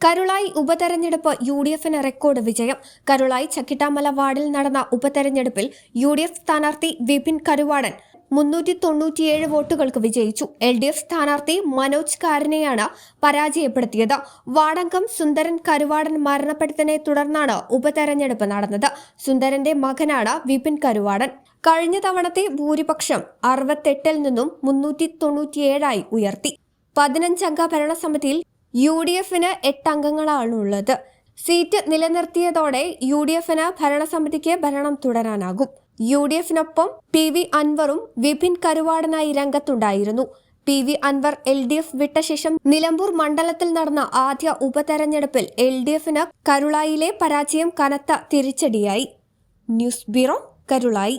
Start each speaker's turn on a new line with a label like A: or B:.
A: Karulayi ഉപതെരഞ്ഞെടുപ്പ് U D എഫിന് record വിജയം. കരുളായി ചക്കിട്ടാമല വാർഡിൽ നടന്ന ഉപതെരഞ്ഞെടുപ്പിൽ യു ഡി എഫ് സ്ഥാനാർത്ഥി വിപിൻ കരുവാടൻ മുന്നൂറ്റി തൊണ്ണൂറ്റിയേഴ് വോട്ടുകൾക്ക് വിജയിച്ചു. എൽ ഡി എഫ് സ്ഥാനാർത്ഥി മനോജ് കാരനെയാണ് പരാജയപ്പെടുത്തിയത്. വാടങ്കം സുന്ദരൻ കരുവാടൻ മരണപ്പെട്ടതിനെ തുടർന്നാണ് ഉപതെരഞ്ഞെടുപ്പ് നടന്നത്. സുന്ദരന്റെ മകനാണ് വിപിൻ കരുവാടൻ. കഴിഞ്ഞ തവണത്തെ ഭൂരിപക്ഷം അറുപത്തെട്ടിൽ നിന്നും മുന്നൂറ്റി തൊണ്ണൂറ്റിയേഴായി ഉയർത്തി. പതിനഞ്ചംഗ ഭരണസമിതിയിൽ യു ഡി എഫിന് എട്ട് അംഗങ്ങളാണുള്ളത് സീറ്റ് നിലനിർത്തിയതോടെ യു ഡി എഫിന് ഭരണസമിതിക്ക് ഭരണം തുടരാനാകും. യു ഡി എഫിനൊപ്പം പി വി അൻവറും വിപിൻ കരുവാടനായി രംഗത്തുണ്ടായിരുന്നു. P V Anvar L D F വിട്ട ശേഷം നിലമ്പൂർ മണ്ഡലത്തിൽ നടന്ന ആദ്യ ഉപതെരഞ്ഞെടുപ്പിൽ എൽ ഡി എഫിന് കരുളായിലെ പരാജയം കനത്ത തിരിച്ചടിയായി. News bureau Karulayi.